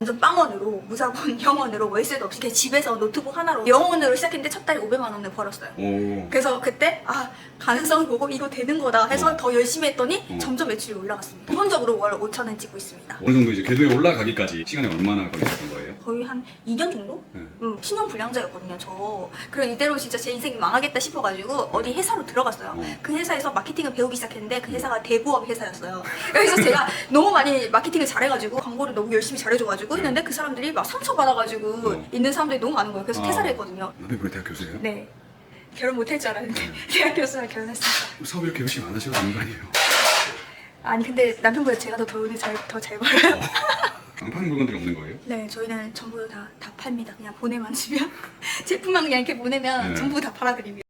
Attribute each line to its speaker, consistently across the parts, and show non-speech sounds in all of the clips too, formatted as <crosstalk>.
Speaker 1: 완전 빵원으로 무사본 <laughs> 영원으로 월세도 없이 그냥 집에서 노트북 하나로 영원으로 시작했는데 첫 달에 500만 원을 벌었어요.
Speaker 2: 오.
Speaker 1: 그래서 그때 아 가능성 보고 이거 되는 거다 해서
Speaker 2: 어.
Speaker 1: 더 열심히 했더니
Speaker 2: 어.
Speaker 1: 점점 매출이 올라갔습니다. 기본적으로 월 5천 원 찍고 있습니다.
Speaker 2: 어느 정도 이제 궤도에 올라가기까지 시간이 얼마나 걸리셨던 거예요?
Speaker 1: 거의 한 2년 정도?
Speaker 2: 네.
Speaker 1: 응, 신용 불량자였거든요, 저. 그럼 이대로 진짜 제 인생이 망하겠다 싶어가지고 어디 회사로 들어갔어요.
Speaker 2: 어.
Speaker 1: 그 회사에서 마케팅을 배우기 시작했는데 그 회사가 대부업 회사였어요. 그래서 제가 <laughs> 너무 많이 마케팅을 잘해가지고 광고를 너무 열심히 잘해줘가지고 했는데 그 사람들이 막 상처받아가지고
Speaker 2: 어.
Speaker 1: 있는 사람들이 너무 많은 거예요. 그래서
Speaker 2: 아.
Speaker 1: 퇴사를 했거든요.
Speaker 2: 남편분이 대학 교수예요?
Speaker 1: 네. 결혼 못할 줄 알았는데 대학 교수랑 결혼했습니다.
Speaker 2: 사업 이렇게 열심히 안 하셔도 되는 거 아니에요?
Speaker 1: 아니 근데 남편보다 제가 더 돈을 잘더잘 벌어요.
Speaker 2: 안 파는 물건들이 없는 거예요?
Speaker 1: 네, 저희는 전부 다, 다 팝니다. 그냥 보내만 주면 <laughs> 제품만 그냥 이렇게 보내면
Speaker 2: 네.
Speaker 1: 전부 다 팔아드립니다.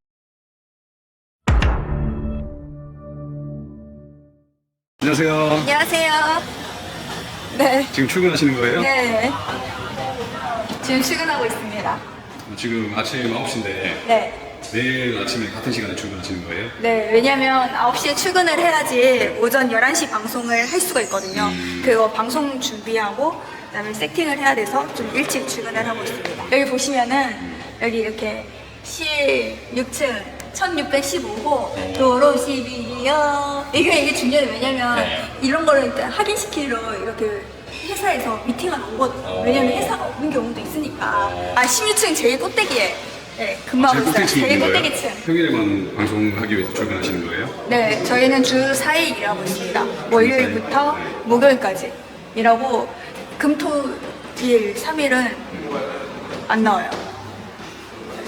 Speaker 2: 안녕하세요.
Speaker 1: 안녕하세요. 네.
Speaker 2: 지금 출근하시는 거예요?
Speaker 1: 네. 지금 출근하고 있습니다.
Speaker 2: 지금 아침 9시인데
Speaker 1: 네.
Speaker 2: 내일 아침에 같은 시간에 출근하시는 거예요?
Speaker 1: 네, 왜냐면 9시에 출근을 해야지 오전 11시 방송을 할 수가 있거든요.
Speaker 2: 음.
Speaker 1: 그거 방송 준비하고 그다음에 세팅을 해야 돼서 좀 일찍 출근을 하고 있습니다. 여기 보시면은 여기 이렇게 실 6층 1615호 도로 12리요. 이게 이게 중요해요. 왜냐면
Speaker 2: 네.
Speaker 1: 이런 거를 일단 확인시키러 이렇게 회사에서 미팅을 오거든요.
Speaker 2: 어.
Speaker 1: 왜냐면 회사가 없는 경우도 있으니까. 아 16층 제일 꼭대기에 네, 근무하고 있어요. 제일? 꼭대기층.
Speaker 2: 평일에만 방송하기 위해서 출근하시는 거예요?
Speaker 1: 네, 저희는 주 4일 일하고 있습니다. 월요일부터 목요일까지 일하고 금토일 3일은 안 나와요.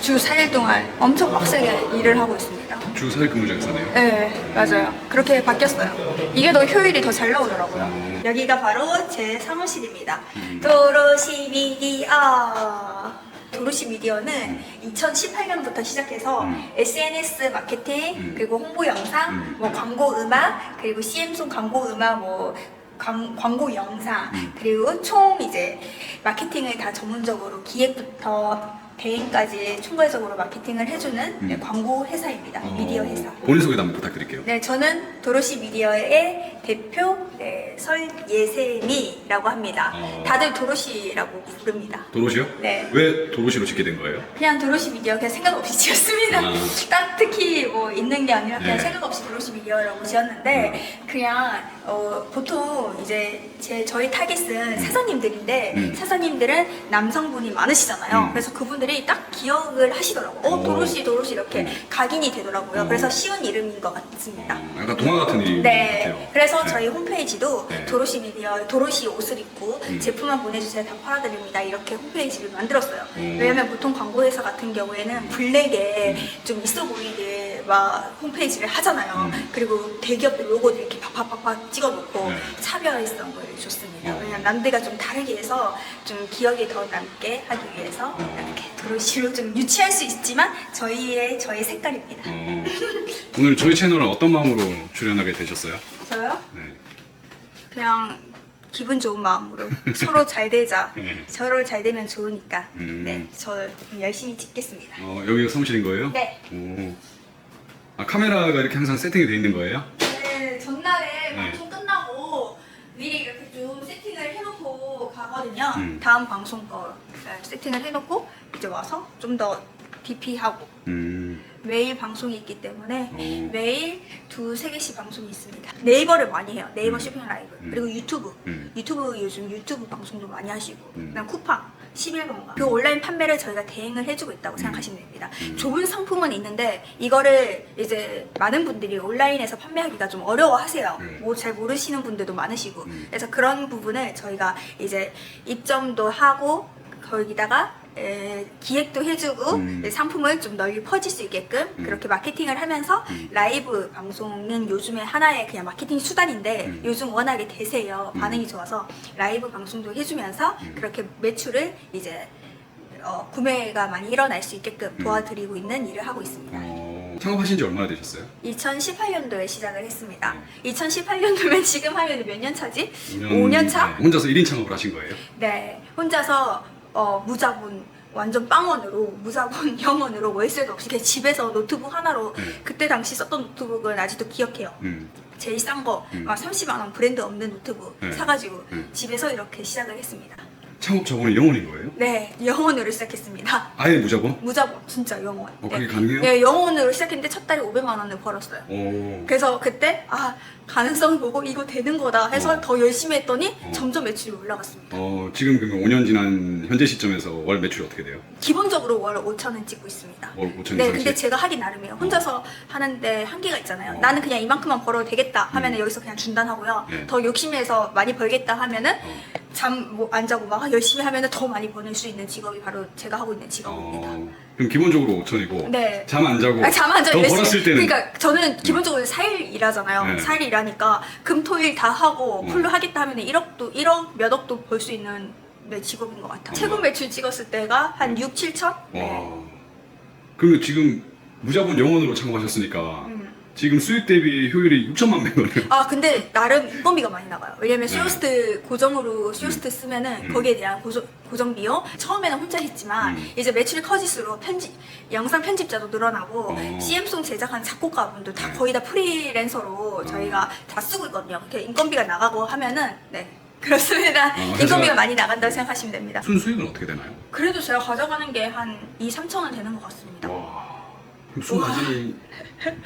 Speaker 1: 주 4일 동안 엄청 빡세게 일을 하고 있습니다.
Speaker 2: 주 4일 근무제사네요.
Speaker 1: 네, 맞아요. 그렇게 바뀌었어요. 이게 더 효율이 더 잘 나오더라고요. 여기가 바로 제 사무실입니다. 도로시 미디어. 도로시 미디어는 2018년부터 시작해서
Speaker 2: 음.
Speaker 1: SNS 마케팅,
Speaker 2: 음.
Speaker 1: 그리고 홍보 영상,
Speaker 2: 음.
Speaker 1: 뭐 광고 음악, 그리고 CM송 광고 음악, 뭐 광, 광고 영상,
Speaker 2: 음.
Speaker 1: 그리고 총 이제 마케팅을 다 전문적으로 기획부터 대행까지 총괄적으로 마케팅을 해주는
Speaker 2: 음.
Speaker 1: 네, 광고 회사입니다. 미디어 회사.
Speaker 2: 어, 본인 소개도 한번 부탁드릴게요.
Speaker 1: 네, 저는 도로시 미디어의 대표 네, 설예세미라고 합니다.
Speaker 2: 어.
Speaker 1: 다들 도로시라고 부릅니다.
Speaker 2: 도로시요?
Speaker 1: 네.
Speaker 2: 왜 도로시로 짓게 된 거예요?
Speaker 1: 그냥 도로시 미디어 그냥 생각 없이 지었습니다.
Speaker 2: 아.
Speaker 1: 딱 특히 뭐 있는 게 아니라 그냥
Speaker 2: 네.
Speaker 1: 생각 없이 도로시 미디어라고 지었는데 그냥 어, 보통 이제 제 저희 타깃은 사장님들인데
Speaker 2: 음.
Speaker 1: 사장님들은 남성분이 많으시잖아요.
Speaker 2: 음.
Speaker 1: 그래서 그분 들이 딱 기억을 하시더라고요. 어
Speaker 2: 오.
Speaker 1: 도로시 도로시 이렇게
Speaker 2: 음.
Speaker 1: 각인이 되더라고요.
Speaker 2: 음.
Speaker 1: 그래서 쉬운 이름인 것 같습니다.
Speaker 2: 어, 약간 동화 같은 이름
Speaker 1: 네.
Speaker 2: 같아요.
Speaker 1: 그래서
Speaker 2: 네.
Speaker 1: 저희 홈페이지도
Speaker 2: 네.
Speaker 1: 도로시 미디어, 도로시 옷을 입고
Speaker 2: 음.
Speaker 1: 제품만 보내주세요. 다 팔아드립니다. 이렇게 홈페이지를 만들었어요.
Speaker 2: 음.
Speaker 1: 왜냐면 보통 광고회사 같은 경우에는 블랙에 좀 있어 보이게 막 홈페이지를 하잖아요.
Speaker 2: 음.
Speaker 1: 그리고 대기업들 로고도 이렇게 팍팍팍팍 찍어놓고
Speaker 2: 네.
Speaker 1: 차별성을 줬습니다.
Speaker 2: 어.
Speaker 1: 왜냐면 남들과 좀 다르게 해서 좀 기억이 더 남게 하기 위해서 이렇게 도로시로 좀 유치할 수 있지만 저희의 저희 색깔입니다.
Speaker 2: 어, 오늘 저희 채널은 어떤 마음으로 출연하게 되셨어요?
Speaker 1: 저요?
Speaker 2: 네.
Speaker 1: 그냥 기분 좋은 마음으로 서로 잘 되자. <laughs>
Speaker 2: 네.
Speaker 1: 서로 잘 되면 좋으니까.
Speaker 2: 음.
Speaker 1: 네, 저 열심히 찍겠습니다.
Speaker 2: 어, 여기가 사무실인 거예요?
Speaker 1: 네.
Speaker 2: 오. 아, 카메라가 이렇게 항상 세팅이 돼 있는 거예요?
Speaker 1: 네, 전날에
Speaker 2: 네.
Speaker 1: 방송 끝나고 미리 이렇게 좀 세팅을 해놓고 가거든요.
Speaker 2: 음.
Speaker 1: 다음 방송 거 네, 세팅을 해놓고 이제 와서 좀 더 DP하고
Speaker 2: 음.
Speaker 1: 매일 방송이 있기 때문에
Speaker 2: 오.
Speaker 1: 매일 두세 개씩 방송이 있습니다. 네이버를 많이 해요. 네이버
Speaker 2: 음.
Speaker 1: 쇼핑 라이브
Speaker 2: 음.
Speaker 1: 그리고 유튜브.
Speaker 2: 음.
Speaker 1: 유튜브 요즘 유튜브 방송도 많이 하시고
Speaker 2: 음.
Speaker 1: 그다음 쿠팡 11번가 그 온라인 판매를 저희가 대행을 해주고 있다고 생각하시면 됩니다.
Speaker 2: 음.
Speaker 1: 좋은 상품은 있는데 이거를 이제 많은 분들이 온라인에서 판매하기가 좀 어려워하세요.
Speaker 2: 음.
Speaker 1: 뭐잘 모르시는 분들도 많으시고
Speaker 2: 음.
Speaker 1: 그래서 그런 부분을 저희가 이제 입점도 하고 거기다가 에, 기획도 해주고
Speaker 2: 음.
Speaker 1: 상품을 좀 널리 퍼질 수 있게끔
Speaker 2: 음.
Speaker 1: 그렇게 마케팅을 하면서
Speaker 2: 음.
Speaker 1: 라이브 방송은 요즘에 하나의 그냥 마케팅 수단인데
Speaker 2: 음.
Speaker 1: 요즘 워낙에 대세요
Speaker 2: 음.
Speaker 1: 반응이 좋아서 라이브 방송도 해주면서
Speaker 2: 음.
Speaker 1: 그렇게 매출을 이제 어, 구매가 많이 일어날 수 있게끔
Speaker 2: 음.
Speaker 1: 도와드리고 있는 일을 하고 있습니다.
Speaker 2: 어, 창업하신 지 얼마나 되셨어요?
Speaker 1: 2018년도에 시작을 했습니다.
Speaker 2: 네.
Speaker 1: 2018년도면 지금 하면 몇 년 차지?
Speaker 2: 5년,
Speaker 1: 5년 차?
Speaker 2: 네, 혼자서 1인 창업을 하신 거예요?
Speaker 1: 네, 혼자서 어, 무자본 완전 빵원으로 무자본 <laughs> 영원으로 월세도 없이 그냥 집에서 노트북 하나로
Speaker 2: 네.
Speaker 1: 그때 당시 썼던 노트북은 아직도 기억해요.
Speaker 2: 음.
Speaker 1: 제일 싼 거,
Speaker 2: 음.
Speaker 1: 막 30만 원 브랜드 없는 노트북
Speaker 2: 네.
Speaker 1: 사가지고
Speaker 2: 음.
Speaker 1: 집에서 이렇게 시작을 했습니다.
Speaker 2: 창업 자본이 영원인 거예요?
Speaker 1: 네, 영원으로 시작했습니다.
Speaker 2: 아예 무자본?
Speaker 1: 무자본 진짜 영원.
Speaker 2: 어, 그게
Speaker 1: 네.
Speaker 2: 가능해요?
Speaker 1: 네, 영원으로 시작했는데 첫 달에 500만 원을 벌었어요.
Speaker 2: 오.
Speaker 1: 그래서 그때 아 가능성 보고 이거 되는 거다 해서
Speaker 2: 어.
Speaker 1: 더 열심히 했더니
Speaker 2: 어.
Speaker 1: 점점 매출이 올라갔습니다.
Speaker 2: 어, 지금 그러면 5년 지난 현재 시점에서 월 매출이 어떻게 돼요?
Speaker 1: 기본적으로 월 5천 원 찍고 있습니다.
Speaker 2: 월 5천
Speaker 1: 네? 근데 제가 하기 나름이에요. 혼자서 하는데 한계가 있잖아요.
Speaker 2: 어.
Speaker 1: 나는 그냥 이만큼만 벌어도 되겠다 하면은
Speaker 2: 음.
Speaker 1: 여기서 그냥 중단하고요.
Speaker 2: 네.
Speaker 1: 더 욕심내서 많이 벌겠다 하면은
Speaker 2: 어.
Speaker 1: 잠 뭐 안 자고 막 열심히 하면은 더 많이 버는 수 있는 직업이 바로 제가 하고 있는 직업입니다.
Speaker 2: 어, 그럼 기본적으로 5천이고
Speaker 1: 네.
Speaker 2: 잠 안 자고
Speaker 1: 아, 잠안.
Speaker 2: 더
Speaker 1: 열심히.
Speaker 2: 벌었을 때는
Speaker 1: 그러니까 저는 기본적으로 4일 일하잖아요.
Speaker 2: 네.
Speaker 1: 4일 일하니까 금, 토, 일 다 하고
Speaker 2: 어.
Speaker 1: 풀로 하겠다 하면 1억도 1억 몇 억도 벌 수 있는 네, 직업인 것 같아요.
Speaker 2: 어.
Speaker 1: 최고 매출 찍었을 때가 한 6, 7천? 네.
Speaker 2: 와. 그러면 지금 무자본 영원으로 창업하셨으니까
Speaker 1: 음.
Speaker 2: 지금 수익 대비 효율이 6천만 배거든요.
Speaker 1: 아 근데 나름 인건비가 많이 나가요. 왜냐면
Speaker 2: 네.
Speaker 1: 쇼호스트 고정으로 쇼호스트 쓰면은
Speaker 2: 음.
Speaker 1: 거기에 대한 고정, 고정 비용 처음에는 혼자 했지만
Speaker 2: 음.
Speaker 1: 이제 매출이 커질수록 편집 영상 편집자도 늘어나고
Speaker 2: 어.
Speaker 1: CM송 제작한 작곡가분들 다
Speaker 2: 네.
Speaker 1: 거의 다 프리랜서로 저희가 다 쓰고 있거든요. 이렇게 인건비가 나가고 하면은 네 그렇습니다.
Speaker 2: 어,
Speaker 1: 인건비가 많이 나간다고 생각하시면 됩니다.
Speaker 2: 순수익은 어떻게 되나요?
Speaker 1: 그래도 제가 가져가는 게 한 2, 3천 원 되는 것 같습니다.
Speaker 2: 와. 순마진이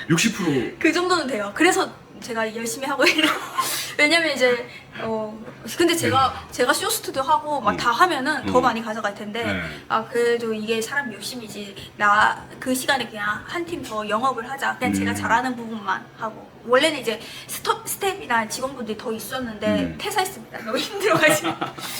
Speaker 1: 60%그 정도는 돼요. 그래서 제가 열심히 하고 있는. <laughs> 왜냐면 이제 어 근데 제가 제가 쇼스트도 하고 막
Speaker 2: 음.
Speaker 1: 다 하면은 더
Speaker 2: 음.
Speaker 1: 많이 가져갈 텐데
Speaker 2: 네.
Speaker 1: 아 그래도 이게 사람 욕심이지 나 그 시간에 그냥 한 팀 더 영업을 하자 그냥 제가
Speaker 2: 음.
Speaker 1: 잘하는 부분만 하고 원래는 이제 스톱 스텝이나 직원분들이 더 있었는데
Speaker 2: 음.
Speaker 1: 퇴사했습니다 너무 힘들어가지고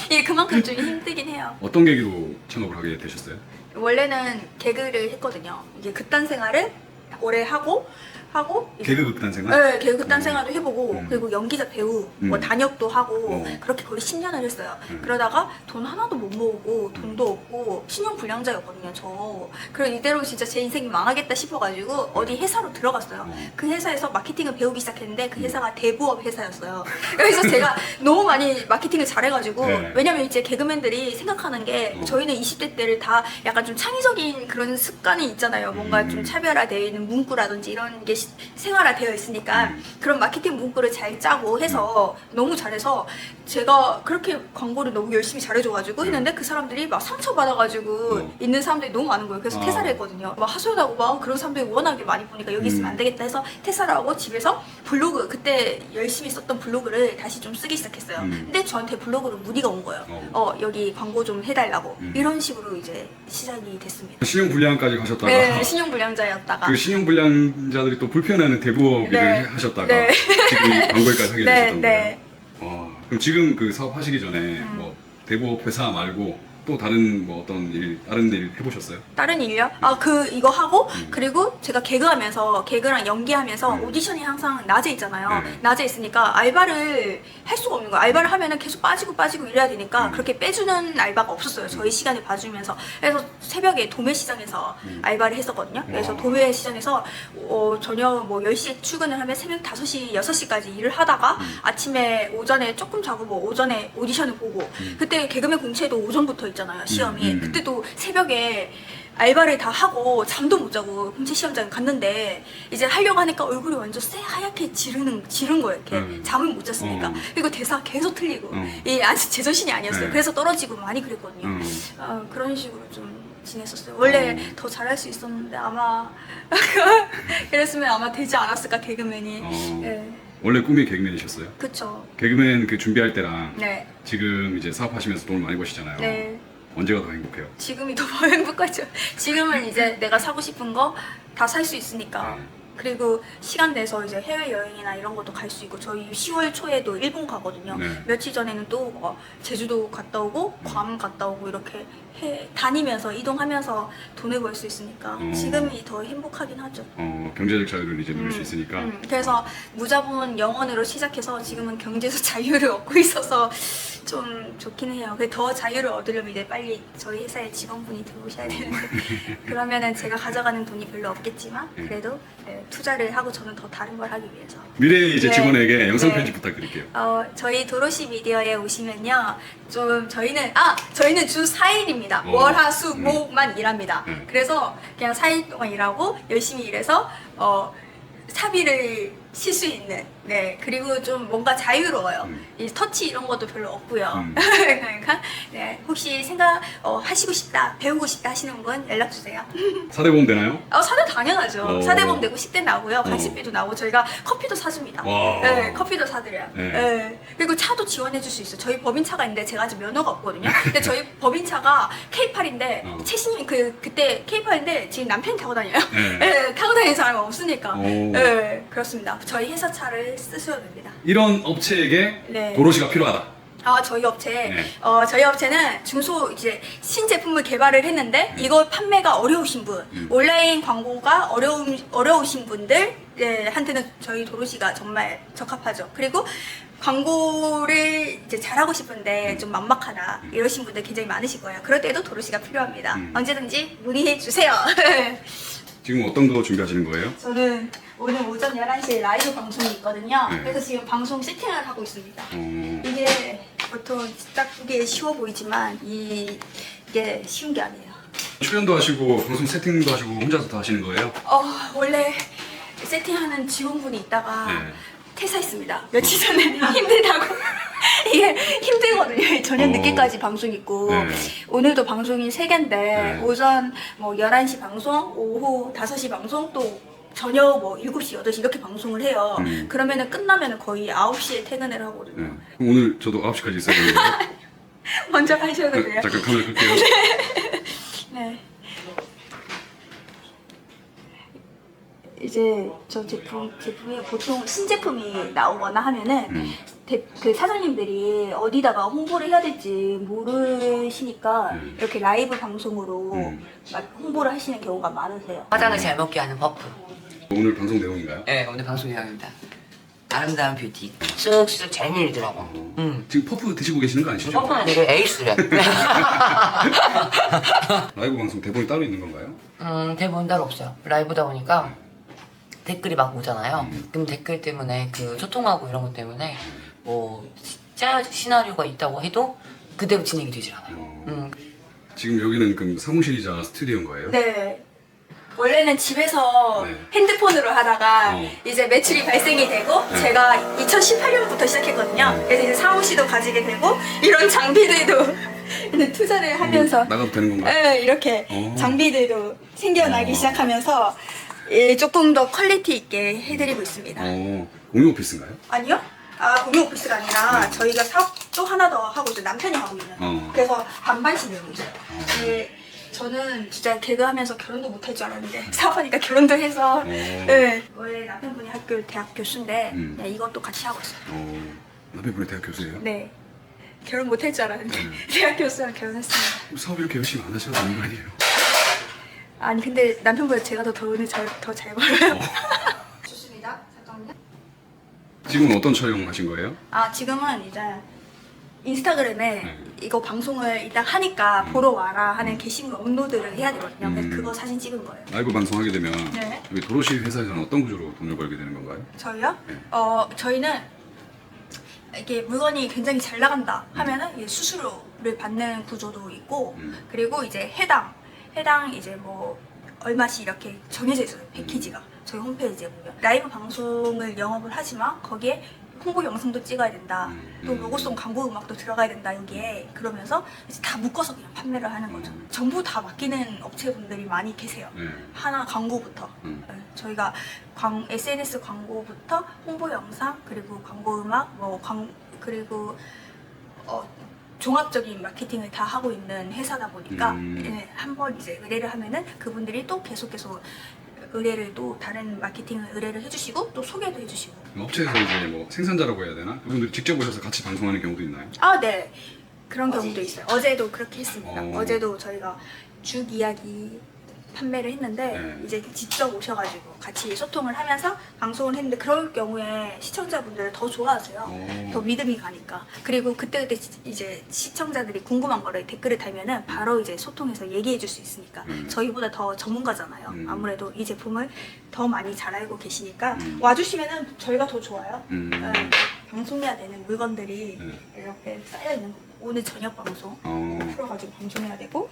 Speaker 1: 이게 <laughs> 그만큼 좀 힘들긴 해요
Speaker 2: 어떤 계기로 창업을 하게 되셨어요?
Speaker 1: 원래는 개그를 했거든요. 이게 그딴 생활을 오래 하고 하고 이제
Speaker 2: 개그 극단 생활?
Speaker 1: 네, 개그 극단 생활도 해보고
Speaker 2: 음.
Speaker 1: 그리고 연기자 배우
Speaker 2: 음.
Speaker 1: 뭐 단역도 하고
Speaker 2: 어.
Speaker 1: 그렇게 거의 10년을 했어요.
Speaker 2: 음.
Speaker 1: 그러다가 돈 하나도 못 모으고 돈도 없고 신용 불량자였거든요. 저. 그래 이대로 진짜 제 인생이 망하겠다 싶어가지고 어디 회사로 들어갔어요.
Speaker 2: 어.
Speaker 1: 그 회사에서 마케팅을 배우기 시작했는데 그 회사가 대부업 회사였어요. 그래서 제가 <laughs> 너무 많이 마케팅을 잘해가지고
Speaker 2: 네.
Speaker 1: 왜냐면 이제 개그맨들이 생각하는 게
Speaker 2: 어.
Speaker 1: 저희는 20대 때를 다 약간 좀 창의적인 그런 습관이 있잖아요. 뭔가
Speaker 2: 음.
Speaker 1: 좀 차별화되어 있는 문구라든지 이런 게 시- 생활화되어 있으니까
Speaker 2: 음.
Speaker 1: 그런 마케팅 문구를 잘 짜고 해서 너무 잘해서 제가 그렇게 광고를 너무 열심히 잘해줘가지고
Speaker 2: 네.
Speaker 1: 했는데 그 사람들이 막 상처받아가지고
Speaker 2: 어.
Speaker 1: 있는 사람들이 너무 많은 거예요. 그래서
Speaker 2: 아.
Speaker 1: 퇴사를 했거든요. 막 하소연하고 막 그런 사람들이 워낙에 많이 보니까 여기 있으면
Speaker 2: 음.
Speaker 1: 안 되겠다 해서 퇴사를 하고 집에서 블로그 그때 열심히 썼던 블로그를 다시 좀 쓰기 시작했어요.
Speaker 2: 음.
Speaker 1: 근데 저한테 블로그로 문의가 온 거예요.
Speaker 2: 어.
Speaker 1: 어 여기 광고 좀 해달라고
Speaker 2: 음.
Speaker 1: 이런 식으로 이제 시작이 됐습니다.
Speaker 2: 신용 불량까지 가셨다가
Speaker 1: 네, 신용불량자였다가
Speaker 2: 그 신용 불량자들이 또 불편해하는 대부업 일을
Speaker 1: 네.
Speaker 2: 하셨다가
Speaker 1: 네.
Speaker 2: 지금 이 광고일까지 하게 <laughs>
Speaker 1: 네,
Speaker 2: 되셨던
Speaker 1: 네.
Speaker 2: 거예요. 와, 그럼 지금 그 사업 하시기 전에
Speaker 1: 음.
Speaker 2: 뭐 대부업 회사 말고 또 다른 뭐 어떤 일 다른 일 해보셨어요?
Speaker 1: 다른 일이요? 아 그 이거 하고
Speaker 2: 음.
Speaker 1: 그리고 제가 개그하면서 개그랑 연기하면서
Speaker 2: 음.
Speaker 1: 오디션이 항상 낮에 있잖아요.
Speaker 2: 네.
Speaker 1: 낮에 있으니까 알바를 할 수가 없는 거예요. 알바를 하면은 계속 빠지고 빠지고 이래야 되니까
Speaker 2: 음.
Speaker 1: 그렇게 빼주는 알바가 없었어요. 저희 시간을 봐주면서 그래서 새벽에 도매시장에서
Speaker 2: 음.
Speaker 1: 알바를 했었거든요. 그래서
Speaker 2: 와.
Speaker 1: 도매시장에서 어, 저녁 뭐 10시에 출근을 하면 새벽 5시, 6시까지 일을 하다가
Speaker 2: 음.
Speaker 1: 아침에 오전에 조금 자고 뭐 오전에 오디션을 보고
Speaker 2: 음.
Speaker 1: 그때 개그맨 공채도 오전부터 있잖아요. 시험이.
Speaker 2: 음.
Speaker 1: 그때도 새벽에 알바를 다 하고 잠도 못 자고 공채 시험장 갔는데 이제 하려고 하니까 얼굴이 완전 새하얗게 지르는 지른 거예요. 이렇게
Speaker 2: 음.
Speaker 1: 잠을 못 잤으니까
Speaker 2: 어.
Speaker 1: 그리고 대사 계속 틀리고
Speaker 2: 어.
Speaker 1: 이 아직 제정신이 아니었어요.
Speaker 2: 네.
Speaker 1: 그래서 떨어지고 많이 그랬거든요.
Speaker 2: 음.
Speaker 1: 아, 그런 식으로 좀 지냈었어요. 원래
Speaker 2: 어.
Speaker 1: 더 잘할 수 있었는데 아마 <laughs> 그랬으면 아마 되지 않았을까 개그맨이.
Speaker 2: 어.
Speaker 1: 네,
Speaker 2: 원래 꿈이 개그맨이셨어요?
Speaker 1: 그쵸.
Speaker 2: 개그맨 그 준비할 때랑
Speaker 1: 네,
Speaker 2: 지금 이제 사업하시면서 돈을 많이 버시잖아요.
Speaker 1: 네.
Speaker 2: 언제가 더 행복해요?
Speaker 1: 지금이 더 <laughs> 행복하죠. 지금은 이제 내가 사고 싶은 거 다 살 수 있으니까.
Speaker 2: 네.
Speaker 1: 그리고 시간 내서 이제 해외 여행이나 이런 것도 갈 수 있고 저희 10월 초에도 일본 가거든요.
Speaker 2: 네.
Speaker 1: 며칠 전에는 또뭐 제주도 갔다 오고 괌 갔다 오고 이렇게 해, 다니면서 이동하면서 돈을 벌 수 있으니까
Speaker 2: 어.
Speaker 1: 지금이 더 행복하긴 하죠.
Speaker 2: 어, 경제적 자유를 이제 누릴 수
Speaker 1: 음,
Speaker 2: 있으니까.
Speaker 1: 음, 그래서 무자본 영원으로 시작해서 지금은 경제적 <laughs> 자유를 얻고 있어서 좀 좋긴 해요. 근데 더 자유를 얻으려면 이제 빨리 저희 회사에 직원분이 들어오셔야 되는데 <laughs> 그러면은 제가 가져가는 돈이 별로 없겠지만
Speaker 2: 네.
Speaker 1: 그래도 네, 투자를 하고 저는 더 다른 걸 하기 위해서.
Speaker 2: 미래 이제
Speaker 1: 네.
Speaker 2: 직원에게 영상
Speaker 1: 네.
Speaker 2: 편집 부탁드릴게요.
Speaker 1: 어, 저희 도로시 미디어에 오시면요. 좀 저희는 아 저희는 주 4일입니다.
Speaker 2: 어.
Speaker 1: 월, 화, 수,
Speaker 2: 음.
Speaker 1: 목만 일합니다.
Speaker 2: 네.
Speaker 1: 그래서 그냥 4일 동안 일하고 열심히 일해서 어 사비를 쉴 수 있는 네 그리고 좀 뭔가 자유로워요
Speaker 2: 음.
Speaker 1: 이 터치 이런 것도 별로 없고요
Speaker 2: 음. <laughs>
Speaker 1: 그러니까 네 혹시 생각 어, 하시고 싶다 배우고 싶다 하시는 분 연락 주세요 <laughs>
Speaker 2: 사대보험 되나요?
Speaker 1: 어, 사대 당연하죠
Speaker 2: 어.
Speaker 1: 사대보험 되고 식대 나오고요 간식비도 나오고 저희가 커피도 사줍니다
Speaker 2: 와.
Speaker 1: 네 커피도 사드려요
Speaker 2: 네.
Speaker 1: 네. 그리고 차도 지원해 줄 수 있어요 저희 법인차가 있는데 제가 아직 면허가 없거든요 근데 저희 <laughs> 법인차가 K8인데
Speaker 2: 어.
Speaker 1: 최신님 그 그때 K8인데 지금 남편이 타고 다녀요
Speaker 2: 네.
Speaker 1: 네, 타고 다니는 사람이 없으니까
Speaker 2: 오.
Speaker 1: 네, 그렇습니다. 저희 회사 차를 쓰셔도 됩니다.
Speaker 2: 이런 업체에게
Speaker 1: 네.
Speaker 2: 도로시가 필요하다.
Speaker 1: 아, 저희 업체,
Speaker 2: 네.
Speaker 1: 어, 저희 업체는 중소 이제 신제품을 개발을 했는데 이거 판매가 어려우신 분,
Speaker 2: 음.
Speaker 1: 온라인 광고가 어려운 어려우신 분들 예, 한테는 저희 도로시가 정말 적합하죠. 그리고 광고를 이제 잘하고 싶은데
Speaker 2: 음.
Speaker 1: 좀 막막하다 이러신 분들 굉장히 많으실 거예요. 그럴 때도 도로시가 필요합니다.
Speaker 2: 음.
Speaker 1: 언제든지 문의해 주세요. <laughs>
Speaker 2: 지금 어떤 거 준비하시는 거예요?
Speaker 1: 저는 오늘 오전 11시에 라이브 방송이 있거든요.
Speaker 2: 네.
Speaker 1: 그래서 지금 방송 세팅을 하고 있습니다.
Speaker 2: 어,
Speaker 1: 이게 보통 딱 보기에 쉬워 보이지만 이, 이게 쉬운 게 아니에요.
Speaker 2: 출연도 하시고 방송 세팅도 하시고 혼자서 다 하시는 거예요?
Speaker 1: 어, 원래 세팅하는 직원분이 있다가
Speaker 2: 네.
Speaker 1: 퇴사했습니다. 며칠 전에 <laughs> 힘들다고. <laughs> 이게 힘들거든요. 저녁
Speaker 2: 어.
Speaker 1: 늦게까지 방송 있고
Speaker 2: 네.
Speaker 1: 오늘도 방송이 3개인데
Speaker 2: 네.
Speaker 1: 오전 뭐 11시 방송, 오후 5시 방송 또 저녁 뭐 7시, 8시 이렇게 방송을 해요.
Speaker 2: 음.
Speaker 1: 그러면은 끝나면은 거의 9시에 퇴근을 하거든요.
Speaker 2: 네. 그럼 오늘 저도 9시까지 있어야 되는 거예요? <laughs>
Speaker 1: 먼저 하셔도 돼요.
Speaker 2: 네, 잠깐 카메라 끌게요. <laughs>
Speaker 1: 네. 이제 저 제품 제품이 보통 신제품이 나오거나 하면은
Speaker 2: 음.
Speaker 1: 대- 그 사장님들이 어디다가 홍보를 해야 될지 모르시니까
Speaker 2: 음.
Speaker 1: 이렇게 라이브 방송으로
Speaker 2: 음.
Speaker 1: 막 홍보를 하시는 경우가 많으세요.
Speaker 3: 화장을 잘 먹게 하는 버프.
Speaker 2: 오늘 방송 내용인가요?
Speaker 3: 네, 오늘 방송 내용입니다. 아름다운 뷰티. 쓱쓱 잘 밀리더라고.
Speaker 2: 어.
Speaker 3: 음.
Speaker 2: 지금 퍼프 드시고 계시는 거 아니시죠?
Speaker 3: 버프는 되게 에이스래.
Speaker 2: 라이브 방송 대본이 따로 있는 건가요?
Speaker 3: 음, 대본 따로 없어요. 라이브다 보니까 댓글이 막 오잖아요.
Speaker 2: 음.
Speaker 3: 그럼 댓글 때문에 그 소통하고 이런 것 때문에 뭐 진짜 시나리오가 있다고 해도 그대로 진행이 되질 않아요.
Speaker 2: 어.
Speaker 3: 음.
Speaker 2: 지금 여기는 그럼 사무실이자 스튜디오인 거예요?
Speaker 1: 네. 원래는 집에서
Speaker 2: 네.
Speaker 1: 핸드폰으로 하다가
Speaker 2: 어.
Speaker 1: 이제 매출이 발생이 되고 제가 2018년부터 시작했거든요.
Speaker 2: 네.
Speaker 1: 그래서 이제 사무실도 가지게 되고 이런 장비들도 <laughs> 투자를 하면서
Speaker 2: 나가도 되는 건가요?
Speaker 1: 네, 이렇게
Speaker 2: 어.
Speaker 1: 장비들도 생겨나기
Speaker 2: 어.
Speaker 1: 시작하면서 예, 조금 더 퀄리티 있게 해드리고 있습니다.
Speaker 2: 어, 공유 오피스인가요?
Speaker 1: 아니요? 아, 공유 오피스가 아니라 저희가 사업도 하나 더 하고 있어요. 남편이 하고 있는.
Speaker 2: 어.
Speaker 1: 그래서 반반씩 내고 있어요.
Speaker 2: 어.
Speaker 1: 네, 저는 진짜 개그하면서 결혼도 못 할 줄 알았는데 <laughs> 사업하니까 결혼도 해서
Speaker 2: 어.
Speaker 1: 네. 원래 남편분이 학교 대학 교수인데
Speaker 2: 음.
Speaker 1: 네, 이것도 같이 하고 있어요.
Speaker 2: 어, 남편분이 대학 교수예요?
Speaker 1: 네. 결혼 못 할 줄 알았는데
Speaker 2: 음. <laughs>
Speaker 1: 대학 교수랑 결혼했습니다.
Speaker 2: 사업 이렇게 열심히 안 하셔도 되는 거 아니에요?
Speaker 1: 아니 근데 남편보다 제가 더 돈을 더잘 벌어요. <laughs> 좋습니다. 잠깐만요.
Speaker 2: 지금은 어떤 촬영 하신 거예요?
Speaker 1: 아 지금은 이제 인스타그램에
Speaker 2: 네.
Speaker 1: 이거 방송을 일단 하니까 보러 와라 하는 게시물 업로드를 해야 되거든요. 그래서
Speaker 2: 음.
Speaker 1: 그거 사진 찍은 거예요.
Speaker 2: 라이브 방송하게 되면
Speaker 1: 네.
Speaker 2: 여기 도로시 회사에서는 어떤 구조로 돈을 벌게 되는 건가요?
Speaker 1: 저희요?
Speaker 2: 네.
Speaker 1: 어 저희는 이게 물건이 굉장히 잘 나간다 하면은 이제 수수료를 받는 구조도 있고
Speaker 2: 음.
Speaker 1: 그리고 이제 해당 해당 이제 뭐 얼마씩 이렇게 정해져 있어요 패키지가 저희 홈페이지에 보면 라이브 방송을 영업을 하지만 거기에 홍보 영상도 찍어야 된다
Speaker 2: 음.
Speaker 1: 또 로고송 광고 음악도 들어가야 된다 여기에 그러면서 이제 다 묶어서 그냥 판매를 하는 거죠
Speaker 2: 음.
Speaker 1: 전부 다 맡기는 업체분들이 많이 계세요
Speaker 2: 네.
Speaker 1: 하나 광고부터
Speaker 2: 음.
Speaker 1: 네, 저희가 광, SNS 광고부터 홍보 영상 그리고 광고 음악 뭐 광, 그리고 어, 종합적인 마케팅을 다 하고 있는 회사다 보니까
Speaker 2: 음.
Speaker 1: 예, 한번 이제 의뢰를 하면은 그분들이 또 계속 계속 의뢰를 또 다른 마케팅을 의뢰를 해주시고 또 소개도 해주시고
Speaker 2: 업체에서 이제 뭐 생산자라고 해야 되나? 그분들이 직접 오셔서 같이 방송하는 경우도 있나요?
Speaker 1: 아 네 그런 경우도 있어요 어제도 그렇게 했습니다
Speaker 2: 어.
Speaker 1: 어. 제도 저희가 죽 이야기 판매를 했는데
Speaker 2: 네.
Speaker 1: 이제 직접 오셔가지고 같이 소통을 하면서 방송을 했는데 그럴 경우에 시청자분들을 더 좋아하세요
Speaker 2: 어.
Speaker 1: 더 믿음이 가니까 그리고 그때그때 시- 이제 시청자들이 궁금한 거를 댓글을 달면은 바로 이제 소통해서 얘기해 줄 수 있으니까
Speaker 2: 음.
Speaker 1: 저희보다 더 전문가잖아요
Speaker 2: 음.
Speaker 1: 아무래도 이 제품을 더 많이 잘 알고 계시니까
Speaker 2: 음.
Speaker 1: 와주시면은 저희가 더 좋아요
Speaker 2: 음.
Speaker 1: 네, 방송해야 되는 물건들이
Speaker 2: 네.
Speaker 1: 이렇게 쌓여 있는 거. 오늘 저녁 방송
Speaker 2: 어.
Speaker 1: 풀어가지고 방송해야 되고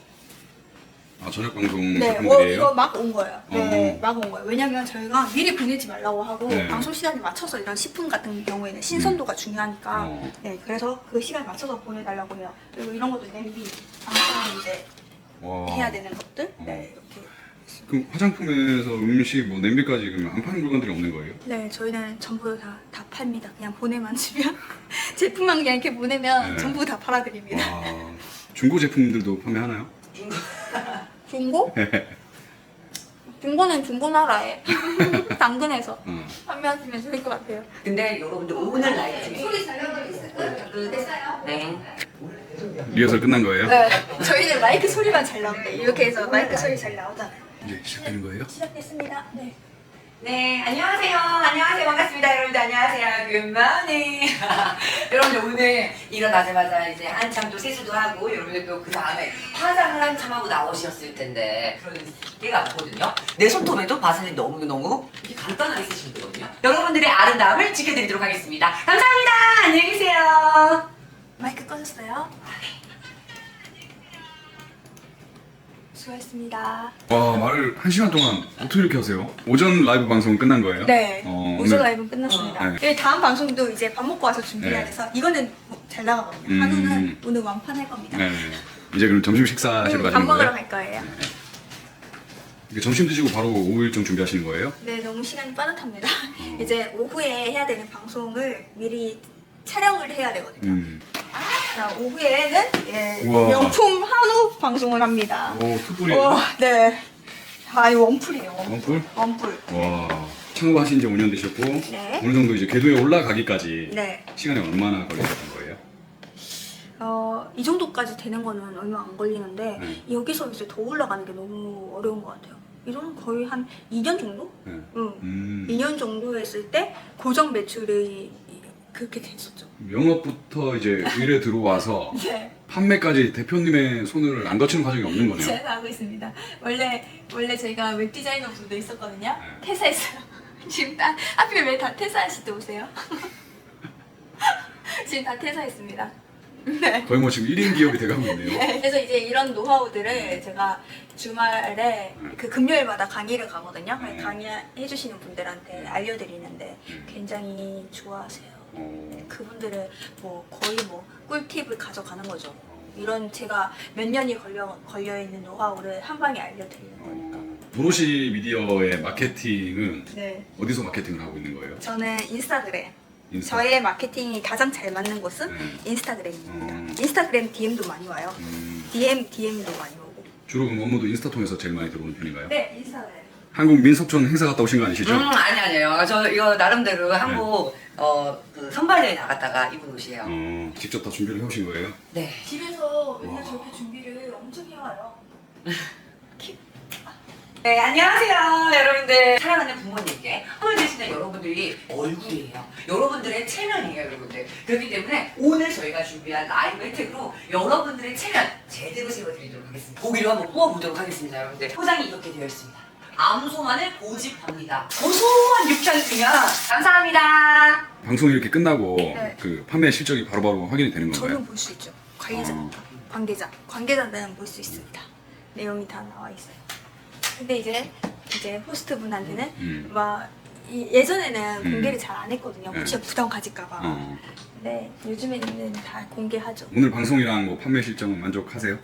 Speaker 2: 아 저녁 방송
Speaker 1: 네, 어,
Speaker 2: 제품들이에요?
Speaker 1: 이거 막 온 거예요. 네,
Speaker 2: 어.
Speaker 1: 막 온 거예요. 왜냐면 저희가 미리 보내지 말라고 하고
Speaker 2: 네.
Speaker 1: 방송 시간에 맞춰서 이런 식품 같은 경우에는 신선도가 중요하니까
Speaker 2: 어.
Speaker 1: 네, 그래서 그 시간에 맞춰서 보내달라고 해요. 그리고 이런 것도 냄비, 방송 이제
Speaker 2: 와.
Speaker 1: 해야 되는 것들,
Speaker 2: 어.
Speaker 1: 네, 이렇게.
Speaker 2: 그럼 화장품에서 음식 뭐 냄비까지 그러면 안 파는 물건들이 없는 거예요?
Speaker 1: 네, 저희는 전부 다, 다 팝니다. 그냥 보내만 주면 <laughs> 제품만 그냥 이렇게 보내면
Speaker 2: 네.
Speaker 1: 전부 다 팔아드립니다.
Speaker 2: 와. 중고 제품들도 판매하나요?
Speaker 1: 중고? <laughs> 중고는 중고나라에 <laughs> 당근에서
Speaker 2: 어.
Speaker 1: 판매하시면 좋을 것 같아요.
Speaker 3: 근데 여러분들 오늘 라이브
Speaker 1: 소리 잘 나가고 있어요. 됐어요?
Speaker 3: 네.
Speaker 2: 리허설 끝난 거예요?
Speaker 1: 네, 저희는 마이크 소리만 잘 나오는데 이렇게 해서 마이크 소리 잘 나오잖아요.
Speaker 2: 이제 시작되는 거예요?
Speaker 1: 시작됐습니다. 네.
Speaker 3: 네, 안녕하세요. 안녕하세요. 반갑습니다. 여러분들 안녕하세요. 굿모닝. <laughs> 여러분들 오늘 일어나자마자 이제 한참 또 세수도 하고 여러분들 또 그 다음에 화장을 한참 하고 나오셨을 텐데 그런 때가 많거든요. 내 손톱에도 바슬린 너무너무 이렇게 간단하게 쓰시면 되거든요. 여러분들의 아름다움을 지켜드리도록 하겠습니다. 감사합니다. 안녕히 계세요.
Speaker 1: 마이크 꺼졌어요? 수고하셨습니다.
Speaker 2: 와 말을 한 시간 동안 어떻게 이렇게 하세요? 오전 라이브 방송 끝난 거예요?
Speaker 1: 네,
Speaker 2: 어,
Speaker 1: 오전
Speaker 2: 오늘-
Speaker 1: 라이브 끝났습니다.
Speaker 2: 네.
Speaker 1: 네, 다음 방송도 이제 밥 먹고 와서 준비해야
Speaker 2: 네.
Speaker 1: 돼서 이거는 잘 나가거든요.
Speaker 2: 음.
Speaker 1: 한우는 오늘 완판할 겁니다.
Speaker 2: 네. 이제 그럼 점심 식사하시러
Speaker 1: 음, 밥
Speaker 2: 가시는
Speaker 1: 먹으러
Speaker 2: 거예요?
Speaker 1: 갈 거예요.
Speaker 2: 이게 점심 드시고 바로 오후 일정 준비하시는 거예요?
Speaker 1: 네, 너무 시간이 빠듯합니다. <laughs> 이제 오후에 해야 되는 방송을 미리 촬영을 해야 되거든요.
Speaker 2: 음.
Speaker 1: 자, 오후에는 예,
Speaker 2: 우와.
Speaker 1: 명품 한우 방송을 합니다.
Speaker 2: 오 특불이
Speaker 1: 와, 네. 아, 이거 원풀이에요. 원풀.
Speaker 2: 원뿔?
Speaker 1: 원풀.
Speaker 2: 와 창업하신 지 5년 되셨고
Speaker 1: 네.
Speaker 2: 어느 정도 이제 궤도에 올라가기까지
Speaker 1: 네.
Speaker 2: 시간이 얼마나 걸리셨던 거예요?
Speaker 1: 어, 이 정도까지 되는 거는 얼마 안 걸리는데
Speaker 2: 네.
Speaker 1: 여기서 이제 더 올라가는 게 너무 어려운 것 같아요. 이거는 거의 한 2년 정도?
Speaker 2: 네.
Speaker 1: 응.
Speaker 2: 음.
Speaker 1: 2년 정도 했을 때 고정 매출이 그렇게 됐었죠.
Speaker 2: 영업부터 이제 일에 들어와서 <laughs>
Speaker 1: 네.
Speaker 2: 판매까지 대표님의 손을 안 거치는 과정이 없는 거네요.
Speaker 1: 제가 하고 있습니다. 원래 원래 저희가 웹 디자이너 분도 있었거든요.
Speaker 2: 네.
Speaker 1: 퇴사했어요. <laughs> 지금 다 하필 왜 다 퇴사하실 때 오세요? <laughs> 지금 다 퇴사했습니다. 네.
Speaker 2: 거의 뭐 지금 1인 기업이 돼가고 있네요.
Speaker 1: 네, 그래서 이제 이런 노하우들을 제가 주말에 그 금요일마다 강의를 가거든요.
Speaker 2: 음.
Speaker 1: 강의해 주시는 분들한테 알려드리는데
Speaker 2: 음.
Speaker 1: 굉장히 좋아하세요.
Speaker 2: 어,
Speaker 1: 그분들은 뭐 거의 뭐 꿀팁을 가져가는 거죠. 이런 제가 몇 년이 걸려 걸려 있는 노하우를 한 방에 알려드리는 거니까.
Speaker 2: 어, 도로시 미디어의 마케팅은
Speaker 1: 네,
Speaker 2: 어디서 마케팅을 하고 있는 거예요?
Speaker 1: 저는 인스타그램.
Speaker 2: 인스타?
Speaker 1: 저의 마케팅이 가장 잘 맞는 곳은
Speaker 2: 네.
Speaker 1: 인스타그램입니다.
Speaker 2: 음.
Speaker 1: 인스타그램 DM도 많이 와요.
Speaker 2: 음,
Speaker 1: DM DM도 많이 오고.
Speaker 2: 주로 그럼 업무도 인스타 통해서 제일 많이 들어오는 편인가요?
Speaker 1: 네, 인스타그램.
Speaker 2: 한국 민속촌 행사 갔다 오신 거 아니시죠?
Speaker 3: 음, 아니 아니에요. 저 이거 나름대로 한국 어, 그 선발대회 나갔다가 입은 옷이에요.
Speaker 2: 어, 직접 다 준비를 해오신 거예요?
Speaker 3: 네.
Speaker 1: 집에서 맨날
Speaker 2: 와.
Speaker 1: 저렇게 준비를 엄청 해와요.
Speaker 3: 네, 안녕하세요. 여러분들. 사랑하는 부모님께 오늘 대신에 여러분들이 얼굴이에요. 여러분들의 체면이에요, 여러분들. 그렇기 때문에 오늘 저희가 준비한 라이브 혜택으로 여러분들의 체면 제대로 세워드리도록 하겠습니다. 고기를 한번 구워보도록 하겠습니다, 여러분들. 포장이 이렇게 되어 있습니다. 암소만을 고집합니다. 고소한 육향 그냥 감사합니다.
Speaker 2: 방송이 이렇게 끝나고
Speaker 1: 네.
Speaker 2: 그 판매 실적이 바로바로 확인이 되는 건가요?
Speaker 1: 저는 볼 수 있죠. 관계자,
Speaker 2: 어.
Speaker 1: 관계자, 관계자들은 볼 수 있습니다. 내용이 다 나와 있어요. 근데 이제 이제 호스트 분한테는
Speaker 2: 음.
Speaker 1: 막 이- 예전에는
Speaker 2: 음.
Speaker 1: 공개를 잘 안 했거든요.
Speaker 2: 네.
Speaker 1: 혹시 부담 가질까봐.
Speaker 2: 어.
Speaker 1: 근데 요즘에는 다 공개하죠.
Speaker 2: 오늘 방송이랑 뭐 판매 실적은 만족하세요?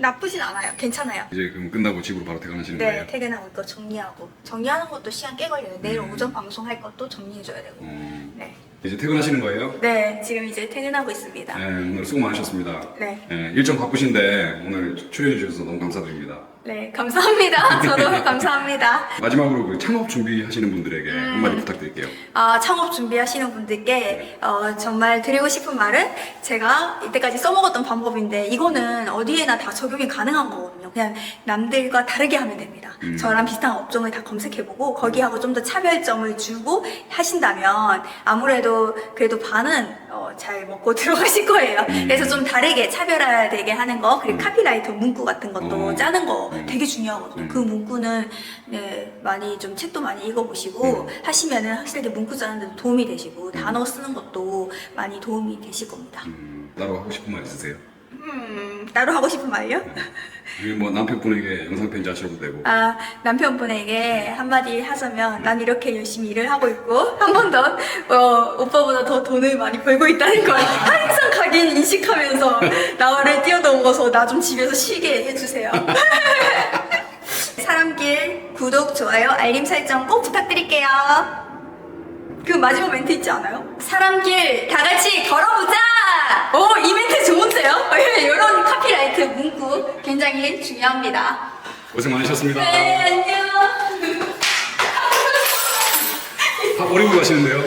Speaker 1: 나쁘진 않아요. 괜찮아요.
Speaker 2: 이제 그럼 끝나고 집으로 바로 퇴근하시는
Speaker 1: 네,
Speaker 2: 거예요?
Speaker 1: 퇴근하고 이거 정리하고 정리하는 것도 시간 꽤 걸려요. 내일
Speaker 2: 음.
Speaker 1: 오전 방송할 것도 정리해줘야 되고.
Speaker 2: 어,
Speaker 1: 네,
Speaker 2: 이제 퇴근하시는 거예요?
Speaker 1: 네, 지금 이제 퇴근하고 있습니다.
Speaker 2: 네, 오늘 수고 많으셨습니다.
Speaker 1: 네.
Speaker 2: 네, 일정 바쁘신데 오늘 출연해 주셔서 너무 감사드립니다.
Speaker 1: 네, 감사합니다. <laughs> 저도 감사합니다. <laughs>
Speaker 2: 마지막으로 그 창업 준비하시는 분들에게
Speaker 1: 음.
Speaker 2: 한마디 부탁드릴게요.
Speaker 1: 아, 창업 준비하시는 분들께 어, 정말 드리고 싶은 말은 제가 이때까지 써먹었던 방법인데 이거는 어디에나 다 적용이 가능한 거 거든요. 그냥 남들과 다르게 하면 됩니다.
Speaker 2: 음.
Speaker 1: 저랑 비슷한 업종을 다 검색해보고 거기하고 좀 더 차별점을 주고 하신다면 아무래도 그래도 반은 어, 잘 먹고 <laughs> 들어가실 거예요.
Speaker 2: 음.
Speaker 1: 그래서 좀 다르게 차별화되게 하는 거 그리고
Speaker 2: 음.
Speaker 1: 카피라이터 문구 같은 것도
Speaker 2: 어.
Speaker 1: 짜는 거
Speaker 2: 음.
Speaker 1: 되게 중요하거든요.
Speaker 2: 음.
Speaker 1: 그 문구는 네, 많이 좀 책도 많이 읽어보시고
Speaker 2: 음.
Speaker 1: 하시면은 확실히 문구 짜는 데도 도움이 되시고 단어 쓰는 것도 많이 도움이 되실 겁니다.
Speaker 2: 음, 따로 하고 싶은 말 있으세요?
Speaker 1: 음, 음, 따로 하고 싶은 말이요? <laughs>
Speaker 2: 아니면 뭐 남편분에게 영상 편지 하셔도 되고.
Speaker 1: 아, 남편분에게 한마디 하자면 난 이렇게 열심히 일을 하고 있고 한 번 더 어, 오빠보다 더 돈을 많이 벌고 있다는 걸 항상 각인 인식하면서 나를 뛰어넘어서 나 좀 집에서 쉬게 해주세요. <laughs> 사람길 구독, 좋아요, 알림 설정 꼭 부탁드릴게요. 그 마지막 멘트 있지 않아요? 사람길 다 같이 걸어보자! 오, 이 멘트 좋은데요? <laughs> 이런 카피라이트 문구 굉장히 중요합니다.
Speaker 2: 고생 많으셨습니다.
Speaker 1: 네, 안녕.
Speaker 2: 다 버리고 가시는데요.